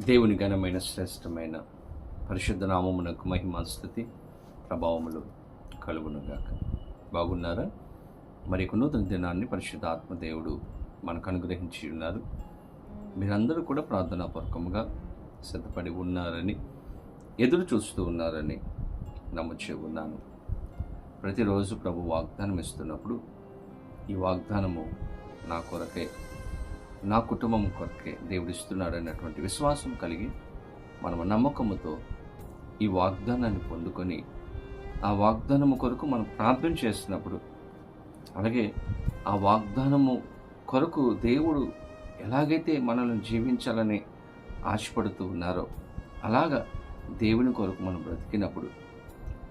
దేవుని ఘనమైన శ్రేష్టమైన పరిశుద్ధ నామమునకు మహిమా స్థుతి ప్రభావములు కలుగునుగాక. బాగున్నారా? మరి నూతన దినాన్ని పరిశుద్ధ ఆత్మదేవుడు మనకు అనుగ్రహించి ఉన్నారు. మీరందరూ కూడా ప్రార్థనాపూర్వకంగా సిద్ధపడి ఉన్నారని ఎదురు చూస్తూ ఉన్నారని నమ్ముచే ఉన్నాను. ప్రతిరోజు ప్రభు వాగ్దానం ఇస్తున్నప్పుడు ఈ వాగ్దానము నా కొరకే నా కుటుంబం కొరకే దేవుడు ఇస్తున్నాడు అన్నటువంటి విశ్వాసం కలిగి మనము నమ్మకముతో ఈ వాగ్దానాన్ని పొందుకొని ఆ వాగ్దానము కొరకు మనం ప్రార్థన చేస్తున్నప్పుడు అలాగే ఆ వాగ్దానము కొరకు దేవుడు ఎలాగైతే మనల్ని జీవించాలని ఆశపడుతూ ఉన్నారో అలాగా దేవుని కొరకు మనం బ్రతికినప్పుడు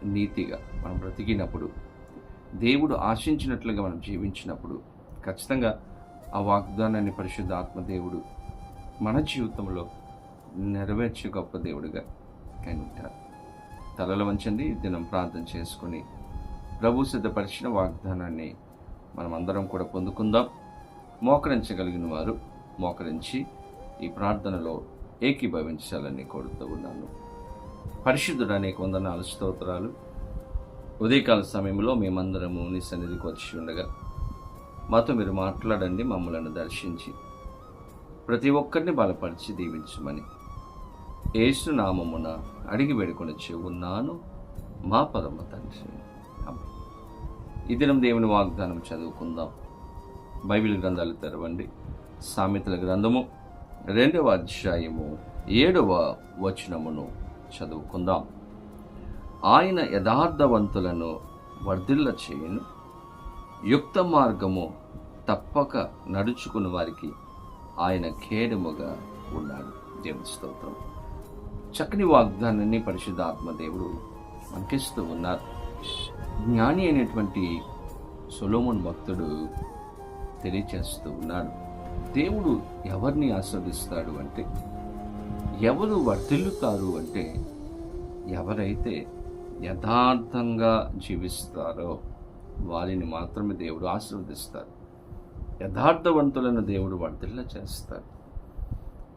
నీతిగా మనం బ్రతికినప్పుడు దేవుడు ఆశించినట్లుగా మనం జీవించినప్పుడు ఖచ్చితంగా ఆ వాగ్దానాన్ని పరిశుద్ధ ఆత్మదేవుడు మన జీవితంలో నెరవేర్చే గొప్ప దేవుడిగా ఆయన ఉంటారు తలలు వంచండి దినం ప్రార్థన చేసుకుని ప్రభు సిద్ధపరిచిన వాగ్దానాన్ని మనం అందరం కూడా పొందుకుందాం. మోకరించగలిగిన వారు మోకరించి ఈ ప్రార్థనలో ఏకీభవించాలని కోరుతూ ఉన్నాను. పరిశుద్ధుడు అనేక వందనాలు స్తోత్రాలు. ఉదయకాల సమయంలో మేమందరము నీ సన్నిధికి వచ్చి ఉండగా మాతో మీరు మాట్లాడండి మమ్మలను దర్శించి. ప్రతి ఒక్కరిని బలపరిచి దీవించమని. యేసు నామమున అడిగి వేడుకొనిచ్చి ఉన్నాను మా పరమ తండ్రి. ఈ దినం దేవుని వాగ్దానం చదువుకుందాం. బైబిల్ గ్రంథాలు తెరవండి. సామెతల గ్రంథము రెండవ అధ్యాయము ఏడవ వచనమును చదువుకుందాం. ఆయన యథార్థవంతులను వర్ధిల్ల చేయను యుక్త మార్గము తప్పక నడుచుకున్న వారికి ఆయన ఖేడముగా ఉన్నాడు దేవుని స్తోత్రం. చక్కని వాగ్దానాన్ని పరిశుద్ధాత్మ దేవుడు మనకిస్తూ ఉన్నారు. జ్ఞాని అయినటువంటి సొలోమన్ భక్తుడు తెలియచేస్తూ ఉన్నాడు. దేవుడు ఎవరిని ఆస్వాదిస్తాడు అంటే ఎవరు వర్ధిల్లుతారు అంటే ఎవరైతే యథార్థంగా జీవిస్తారో వారిని మాత్రమే దేవుడు ఆశీర్వదిస్తారు. యథార్థవంతులను దేవుడు వర్ధిల్లా చేస్తారు.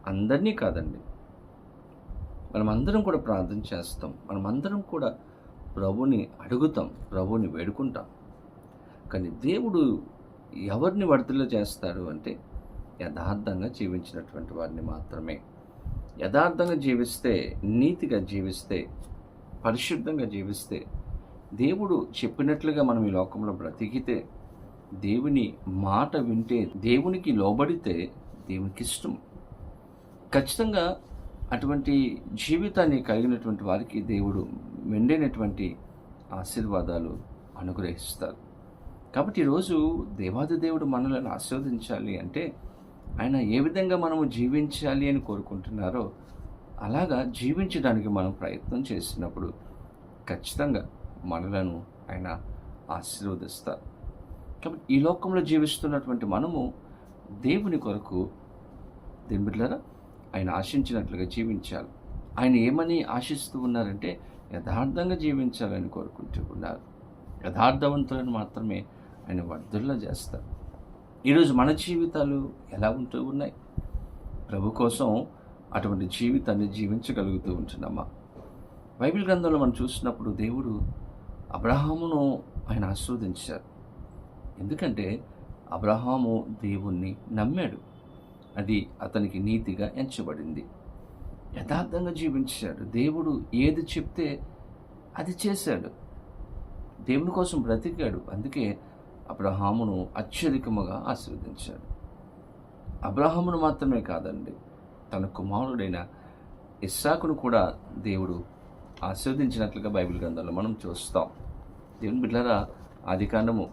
అందరినీ కాదండి. మనమందరం కూడా ప్రార్థన చేస్తాం. మనమందరం కూడా ప్రభుని అడుగుతాం ప్రభుని వేడుకుంటాం. కానీ దేవుడు ఎవరిని వర్ధిల్ల చేస్తాడు అంటే యథార్థంగా జీవించినటువంటి వారిని మాత్రమే. యథార్థంగా జీవిస్తే నీతిగా జీవిస్తే పరిశుద్ధంగా జీవిస్తే దేవుడు చెప్పినట్లుగా మనం ఈ లోకంలో బ్రతికితే దేవుని మాట వింటే దేవునికి లోబడితే దేవునికి ఇష్టం. ఖచ్చితంగా అటువంటి జీవితాన్ని కలిగినటువంటి వారికి దేవుడు మెండైనటువంటి ఆశీర్వాదాలు అనుగ్రహిస్తారు. కాబట్టి ఈరోజు దేవాది దేవుడు మనలను ఆశీర్వదించాలి అంటే ఆయన ఏ విధంగా మనము జీవించాలి అని కోరుకుంటున్నారో అలాగా జీవించడానికి మనం ప్రయత్నం చేసినప్పుడు ఖచ్చితంగా మనలను ఆయన ఆశీర్వదిస్తారు. కాబట్టి ఈ లోకంలో జీవిస్తున్నటువంటి మనము దేవుని కొరకు దేవుని బిడ్డలారా ఆయన ఆశించినట్లుగా జీవించాలి. ఆయన ఏమని ఆశిస్తూ ఉన్నారంటే యథార్థంగా జీవించాలని కోరుకుంటూ ఉన్నారు. యథార్థవంతులను మాత్రమే ఆయన వర్ధుల్లో చేస్తారు. ఈరోజు మన జీవితాలు ఎలా ఉంటూ ఉన్నాయి? ప్రభు కోసం అటువంటి జీవితాన్ని జీవించగలుగుతూ ఉంటున్నామా? బైబిల్ గ్రంథంలో మనం చూసినప్పుడు దేవుడు అబ్రహామును ఆయన ఆశీర్వదించారు. ఎందుకంటే అబ్రహాము దేవుణ్ణి నమ్మాడు. అది అతనికి నీతిగా ఎంచబడింది. యథార్థంగా జీవించాడు. దేవుడు ఏది చెప్తే అది చేశాడు. దేవుని కోసం బ్రతికాడు. అందుకే అబ్రహామును అత్యధికముగా ఆశీర్వదించాడు. అబ్రహామును మాత్రమే కాదండి తన కుమారుడైన ఇస్సాకును కూడా దేవుడు ఆశీర్వదించినట్లుగా బైబిల్ గ్రంథంలో మనం చూస్తాం. దేవుని బిడ్డారా ఆది కాండము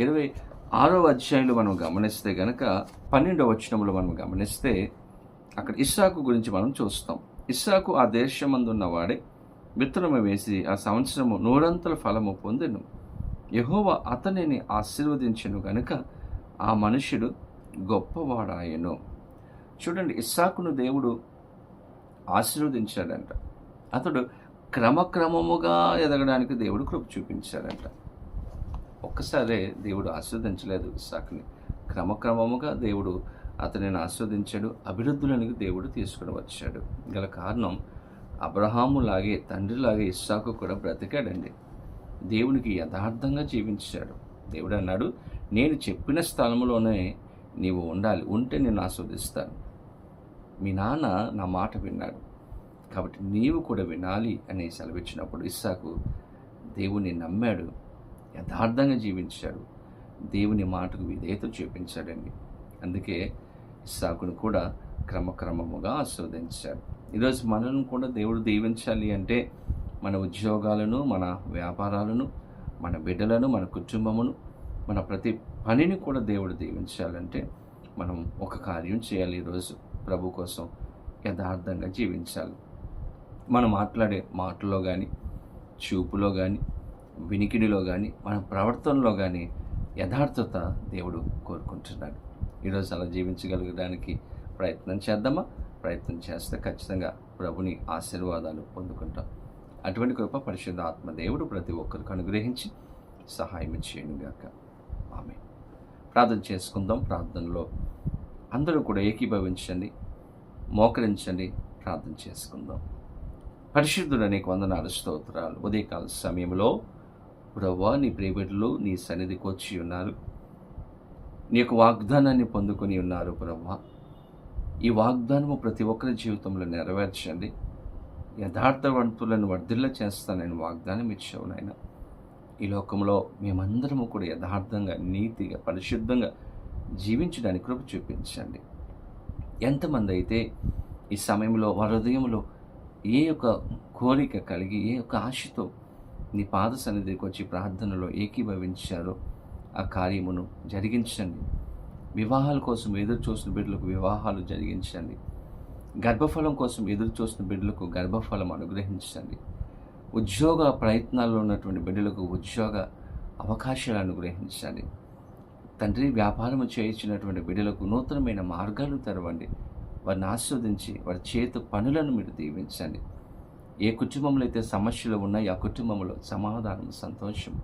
ఇరవై ఆరో అధ్యాయంలో మనం గమనిస్తే గనక పన్నెండవ వచనంలో మనం గమనిస్తే అక్కడ ఇస్సాకు గురించి మనం చూస్తాం. ఇస్సాకు ఆ దేశమందున్న వాడే విత్తనము వేసి ఆ సంవత్సరము నూరంతల ఫలము పొందెను. యహోవ అతనిని ఆశీర్వదించను గనుక ఆ మనుష్యుడు గొప్పవాడాయను. చూడండి ఇస్సాకును దేవుడు ఆశీర్వదించాడంట. అతడు క్రమక్రమముగా ఎదగడానికి దేవుడు కృప చూపించాడంట ఒక్కసారే దేవుడు ఆస్వాదించలేదు ఇస్సాకుని. క్రమక్రమముగా దేవుడు అతనిని ఆస్వాదించాడు అభివృద్ధులనికి దేవుడు తీసుకుని వచ్చాడు. గల కారణం అబ్రహాములాగే తండ్రిలాగే ఇస్సాకు కూడా బ్రతికాడండి. దేవునికి యథార్థంగా జీవించాడు. దేవుడు అన్నాడు నేను చెప్పిన స్థలంలోనే నీవు ఉండాలి ఉంటే నేను ఆస్వాదిస్తాను. మీ నాన్న నా మాట విన్నాడు. కాబట్టి నీవు కూడా వినాలి అని సెలవిచ్చినప్పుడు ఇస్సాకు దేవుని నమ్మాడు యథార్థంగా జీవించాడు దేవుని మాటకు విధేయత చూపించాడండి. అందుకే ఇస్సాకును కూడా క్రమక్రమముగా ఆస్వాదించాడు. ఈరోజు మనల్ని కూడా దేవుడు దీవించాలి అంటే మన ఉద్యోగాలను మన వ్యాపారాలను మన బిడ్డలను మన కుటుంబమును మన ప్రతి పనిని కూడా దేవుడు దీవించాలంటే మనం ఒక కార్యం చేయాలి ఈరోజు. ప్రభు కోసం యథార్థంగా జీవించాలి. మనం మాట్లాడే మాటలో కానీ చూపులో కానీ వినికిడిలో కానీ మన ప్రవర్తనలో కానీ యథార్థత దేవుడు కోరుకుంటున్నాడు. ఈరోజు అలా జీవించగలగడానికి ప్రయత్నం చేద్దామా? ప్రయత్నం చేస్తే ఖచ్చితంగా ప్రభుని ఆశీర్వాదాలు పొందుకుంటాం. అటువంటి కృప పరిశుద్ధ ఆత్మ దేవుడు ప్రతి ఒక్కరికి అనుగ్రహించి సహాయం చేయనుగాక. ఆమె ప్రార్థన చేసుకుందాం. ప్రార్థనలో అందరూ కూడా ఏకీభవించండి. మోకరించండి. ప్రార్థన చేసుకుందాం. పరిశుద్ధుడు నీకు వందనాలు స్తోత్రాలు. ఉదయకాల సమయంలో ప్రభా నీ ప్రియబిడ్డలు నీ సన్నిధికి వచ్చి ఉన్నారు. నీ యొక్క వాగ్దానాన్ని పొందుకొని ఉన్నారు ప్రభా. ఈ వాగ్దానము ప్రతి ఒక్కరి జీవితంలో నెరవేర్చండి. యథార్థవంతులను వర్ధిల్ల చేస్తానని వాగ్దానం ఇచ్చావు నాయన. ఈ లోకంలో మేమందరము కూడా యథార్థంగా నీతిగా పరిశుద్ధంగా జీవించడానికి కృప చూపించండి. ఎంతమంది అయితే ఈ సమయంలో వారి హృదయంలో ఏ యొక్క కోరిక కలిగి ఏ యొక్క ఆశతో నీ పాద సన్నిధికి వచ్చి ప్రార్థనలో ఏకీభవించారో ఆ కార్యమును జరిగించండి. వివాహాల కోసం ఎదురు చూసిన బిడ్డలకు వివాహాలు జరిగించండి. గర్భఫలం కోసం ఎదురు చూసిన బిడ్డలకు గర్భఫలం అనుగ్రహించండి. ఉద్యోగ ప్రయత్నాల్లో ఉన్నటువంటి బిడ్డలకు ఉద్యోగ అవకాశాలు అనుగ్రహించండి. తండ్రి వ్యాపారం చేయించినటువంటి బిడ్డలకు నూతనమైన మార్గాలు తెరవండి. వారిని ఆస్వాదించి వారి చేతు పనులను మీరు దీవించండి. ఏ కుటుంబంలో అయితే సమస్యలు ఉన్నాయో ఆ కుటుంబంలో సమాధానం సంతోషం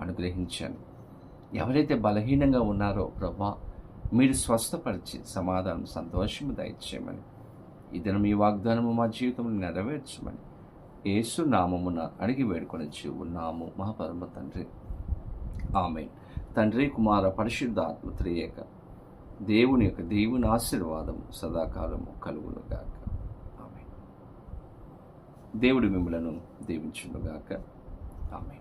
అనుగ్రహించండి. ఎవరైతే బలహీనంగా ఉన్నారో ప్రభా మీరు స్వస్థపరిచి సమాధానం సంతోషము దయచేయమని. ఇతను మీ వాగ్దానము మా జీవితంలో నెరవేర్చమని ఏసు నామమున అడిగి వేడుకొని ఉన్నాము మా పరమ తండ్రి. ఆమె తండ్రి కుమార పరిశుద్ధాత్మ త్రియేక. దేవుని యొక్క దేవుని ఆశీర్వాదం సదాకాలము కలుగునుగాక. ఆమె దేవుడి మిమ్మలను దీవించునుగాక. ఆమె